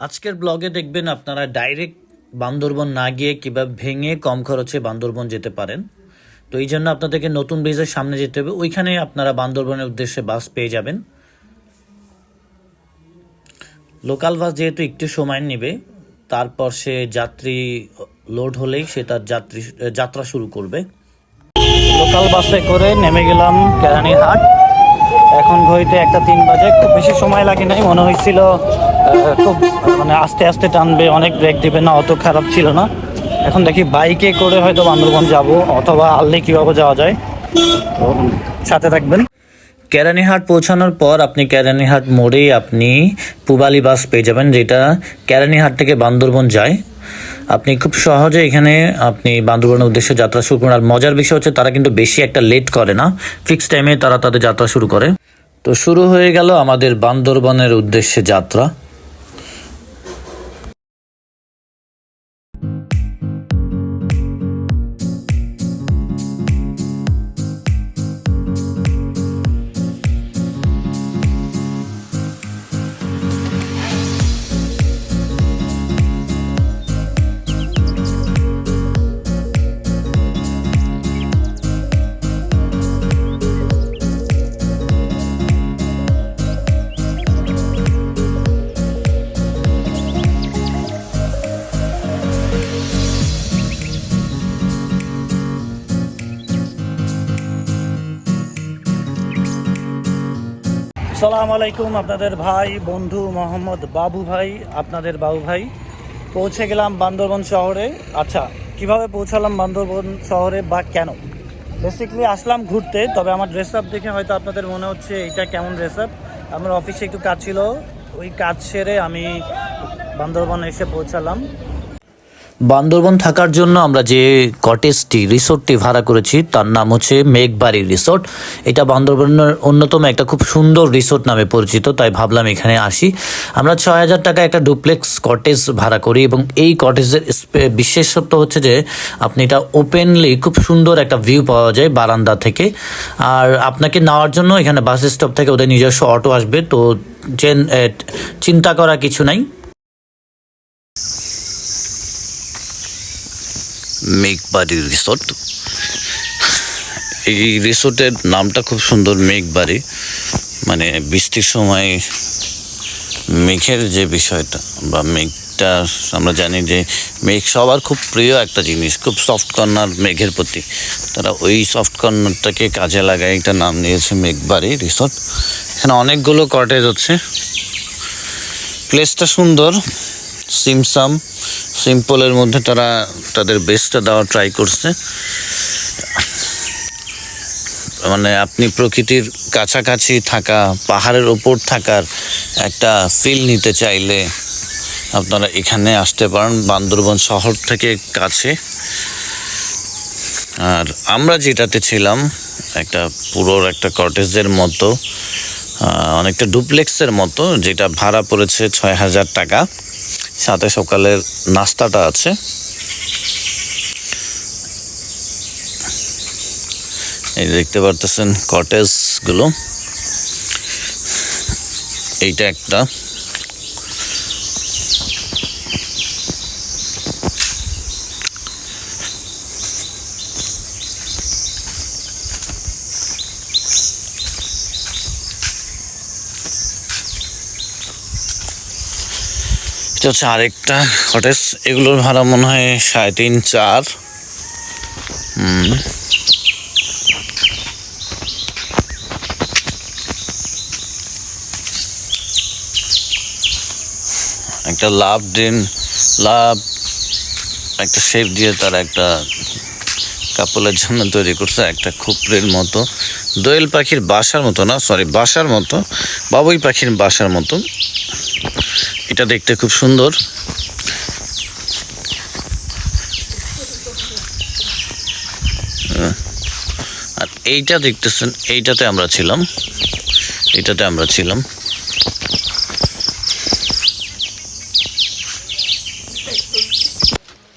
আজকের ব্লগে দেখবেন আপনারা ডাইরেক্ট বান্দরবন না গিয়ে কীভাবে ভেঙে কম খরচে বান্দরবন যেতে পারেন। তো এই জন্য আপনাদেরকে নতুন ব্রিজের সামনে যেতে হবে। ওইখানে আপনারা বান্দরবনের উদ্দেশ্যে বাস পেয়ে যাবেন। লোকাল বাস যেহেতু একটু সময় নেবে, তারপর সে যাত্রী লোড হলেই সে তার যাত্রী, যাত্রা শুরু করবে। লোকাল বাসে করে নেমে গেলাম কেরানীহাট। এখন ঘড়িতে একটা তিন বাজে, খুব বেশি সময় লাগে নাই, মনে হয়েছিল খুব মানে আস্তে আস্তে টানবে, অনেক ব্রেক দিবে না, অত খারাপ ছিল না। এখন দেখি বাইকে করে হয়তো বান্দরবন যাব, অথবা আল্লে কীভাবে যাওয়া যায়। তো, সাথে থাকবেন। কেরানীহাট পৌঁছানোর পর আপনি কেরানীহাট মোড়েই আপনি পুবালি বাস পেয়ে যাবেন, যেটা কেরানীহাট থেকে বান্দরবন যায়। আপনি খুব সহজে এখানে আপনি বান্দরবনের উদ্দেশ্যে যাত্রা শুরু করেন। আর মজার বিষয় হচ্ছে, তারা কিন্তু বেশি একটা লেট করে না। ফিক্স টাইমে তারা তাদের যাত্রা শুরু করে। তো শুরু হয়ে গেল আমাদের বান্দরবনের উদ্দেশ্যে যাত্রা। সালাম আলাইকুম আপনাদের ভাই, বন্ধু মোহাম্মদ বাবু ভাই, আপনাদের বাবু ভাই। পৌঁছে গেলাম বান্দরবন শহরে। আচ্ছা কীভাবে পৌঁছালাম বান্দরবন শহরে বা কেন? বেসিক্যালি আসলাম ঘুরতে, তবে আমার ড্রেস আপ দেখে হয়তো আপনাদের মনে হচ্ছে এটা কেমন ড্রেস আপ আমার অফিসে একটু কাজ ছিল, ওই কাজ সেরে আমি বান্দরবন এসে পৌঁছালাম। বান্দরবন থাকার জন্য আমরা যে কটেজটি, রিসোর্টটি ভাড়া করেছি, তার নাম হচ্ছে মেঘবাড়ি রিসোর্ট। এটা বান্দরবনের অন্যতম একটা খুব সুন্দর রিসোর্ট নামে পরিচিত, তাই ভাবলাম এখানে আসি। আমরা ছয় হাজার টাকা একটা ডুপ্লেক্স কটেজ ভাড়া করি এবং এই কটেজের বিশেষত্ব হচ্ছে যে আপনি এটা ওপেনলি খুব সুন্দর একটা ভিউ পাওয়া যায় বারান্দা থেকে। আর আপনাকে নেওয়ার জন্য এখানে বাস স্টপ থেকে ওদের নিজস্ব অটো আসবে, তো চেন- চিন্তা করা কিছু নাই। মেঘবাড়ি রিসোর্ট এই রিসোর্টের নামটা খুব সুন্দর মেঘবাড়ি মানে বৃষ্টির সময় মেঘের যে বিষয়টা বা মেঘটা, আমরা জানি যে মেঘ সবার খুব প্রিয় একটা জিনিস, খুব সফট কর্নার মেঘের প্রতি। তারা ওই সফট কর্নারটাকে কাজে লাগায়, একটা নাম নিয়েছে মেঘবাড়ি রিসোর্ট এখানে অনেকগুলো কটেজ হচ্ছে প্লেসটা সুন্দর, সিমসাম। সিম্পলের মধ্যে তারা তাদের বেস্টটা দেওয়ার ট্রাই করছে। মানে আপনি প্রকৃতির কাছাকাছি থাকা, পাহাড়ের ওপর থাকার একটা ফিল নিতে চাইলে আপনারা এখানে আসতে পারেন, বান্দরবন শহর থেকে কাছে। আর আমরা যেটাতে ছিলাম, একটা পুরোর একটা কটেজের মতো অনেকটা ডুপ্লেক্সের মতো, যেটা ভাড়া পড়েছে ছয় হাজার টাকা। সাথে সকালের নাস্তাটা আছে। এই দেখতে পারতেছেন কটেজগুলো এইটা একটা। এটা হচ্ছে আরেকটা কটেজ এগুলোর ভাড়া মনে হয় সাড়ে তিন, চার। একটা লাভ দিন লাভ একটা শেপ দিয়ে তার একটা কাপলের জন্য তৈরি করছে, একটা খুপড়ির মতো। দোয়েল পাখির বাসার মতো না সরি বাসার মতো, বাবুই পাখির বাসার মতো। এটা দেখতে খুব সুন্দর। আর এইটা দেখতেছেন, এইটাতে আমরা ছিলাম। এইটাতে আমরা ছিলাম।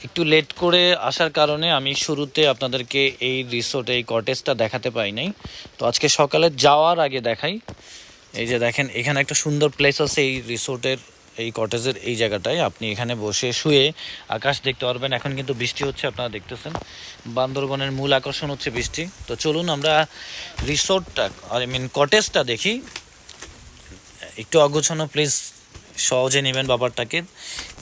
একটু লেট করে আসার কারণে আমি শুরুতে আপনাদেরকে এই রিসোর্ট এই কটেজটা দেখাতে পাই নাই। তো আজকে সকালে যাওয়ার আগে দেখাই। এই যে দেখেন, এখানে একটা সুন্দর প্লেস আছে এই রিসোর্টের এই কটেজের এই জায়গাটায়। আপনি এখানে বসে শুয়ে আকাশ দেখতে পারবেন। এখন কিন্তু বৃষ্টি হচ্ছে, আপনারা দেখতেছেন। বান্দরবনের মূল আকর্ষণ হচ্ছে বৃষ্টি। তো চলুন আমরা রিসোর্টটা, আই মিন কটেজটা দেখি। একটু অগোছানো, প্লিজ। সহজে নেবেন ব্যাপারটাকে।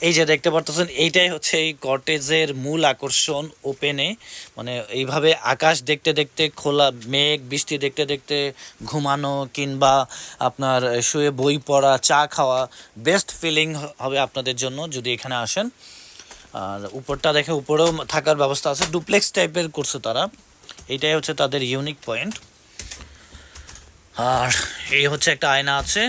এই যে দেখতে পারতেছেন, এইটাই হচ্ছে এই কটেজের মূল আকর্ষণ ওপেনে। মানে এইভাবে আকাশ দেখতে দেখতে খোলা, মেঘ, বৃষ্টি দেখতে দেখতে ঘুমানো কিংবা আপনার শুয়ে বই পড়া, চা খাওয়া বেস্ট ফিলিং হবে আপনাদের জন্য যদি এখানে আসেন। আর উপরটা দেখে উপরেও থাকার ব্যবস্থা আছে। ডুপ্লেক্স টাইপের করছে তারা। এইটাই হচ্ছে তাদের ইউনিক পয়েন্ট আর এই হচ্ছে একটা আয়না আছে।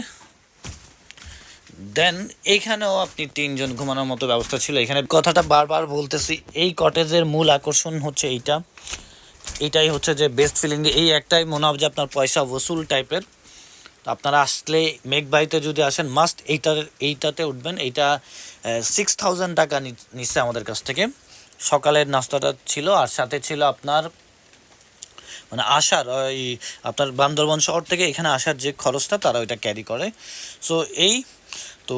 দেন এইখানেও আপনি তিনজন ঘুমানোর মতো ব্যবস্থা ছিল। এখানে কথাটা বারবার বলতেছি, এই কটেজের মূল আকর্ষণ হচ্ছে এইটা। এটাই হচ্ছে যে বেস্ট ফিলিং এই একটাই মনে হবে যে আপনার পয়সা ওসুল টাইপের আপনারা আসলে মেঘবাড়িতে যদি আসেন মাস্ট এইটার এইটাতে উঠবেন। এইটা সিক্স থাউজেন্ড টাকা নিচ্ছে আমাদের কাছ থেকে। সকালের নাস্তাটা ছিল, আর সাথে ছিল আপনার মানে আসার ওই আপনার বান্দরবন শহর থেকে এখানে আসার যে খরচটা, তারা ওইটা ক্যারি করে। সো এই তো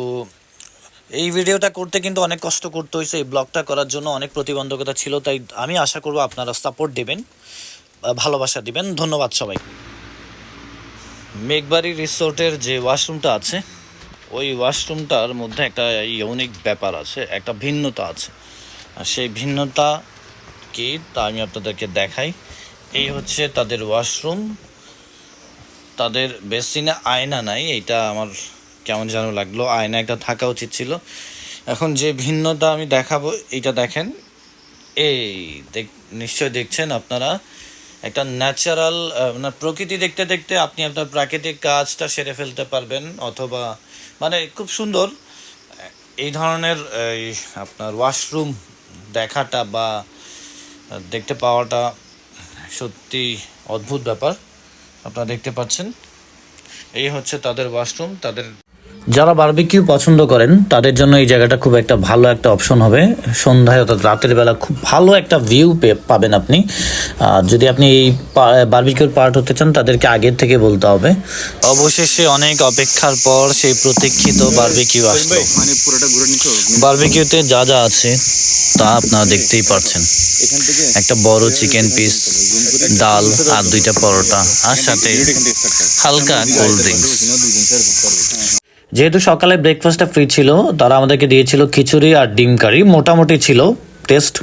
এই ভিডিওটা করতে কিন্তু অনেক কষ্ট করতে হয়েছে, এই ব্লগটা করার জন্য অনেক প্রতিবন্ধকতা ছিল, তাই আমি আশা করব আপনারা সাপোর্ট দেবেন ভালোবাসা দিবেন। ধন্যবাদ সবাই। মেঘবাড়ি রিসোর্টের যে ওয়াশরুমটা আছে, ওই ওয়াশরুমটার মধ্যে একটা ইউনিক ব্যাপার আছে, একটা ভিন্নতা আছে। আর সেই ভিন্নতা কি, তা আমি আপনাদেরকে দেখাই। এই হচ্ছে তাদের ওয়াশরুম, তাদের বেসিনে আয়না নাই, এইটা আমার কেমন যেন লাগল। আয়না একটা থাকা উচিত ছিল। এখন যে ভিন্নতা আমি দেখাবো, এইটা দেখেন। এই দেখ নিশ্চয় দেখছেন আপনারা। একটা ন্যাচারাল মানে প্রকৃতি দেখতে দেখতে আপনি আপনার প্রাকৃতিক কাজটা সেরে ফেলতে পারবেন, অথবা মানে খুব সুন্দর। এই ধরনের, এই আপনার ওয়াশরুম দেখাটা বা দেখতে পাওয়াটা সত্যি অদ্ভুত ব্যাপার। আপনারা দেখতে পাচ্ছেন। এই হচ্ছে তাদের ওয়াশরুম তাদের যারা বারবিকিউ পছন্দ করেন তাদের জন্য এই জায়গাটা খুব একটা ভালো একটা অপশন হবে। সন্ধ্যায় অর্থাৎ রাতের বেলা খুব ভালো একটা ভিউ পাবেন আপনি। যদি আপনি এই বারবিকিউর পার্ট হতে চান তাদেরকে আগের থেকে বলতে হবে। অবশেষে অনেক অপেক্ষার পর সেই প্রতীক্ষিত বারবিকিউ আসলো। নিছো বারবিকিউতে যা যা আছে তা আপনারা দেখতেই পারছেন। একটা বড় চিকেন পিস ডাল আর দুইটা পরোটা আর সাথে হালকা কোল্ড ড্রিঙ্কস যেহেতু সকালে ব্রেকফাস্টটা ফ্রি ছিল, তারা আমাদেরকে দিয়েছিল খিচুড়ি আর ডিম কারি। মোটামুটি ছিল টেস্ট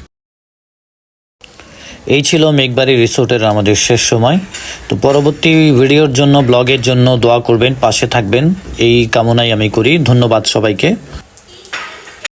এই ছিল মেঘবাড়ি রিসোর্টের আমাদের শেষ সময়। তো পরবর্তী ভিডিওর জন্য, ব্লগের জন্য দোয়া করবেন, পাশে থাকবেন। এই কামনাই আমি করি। ধন্যবাদ সবাইকে।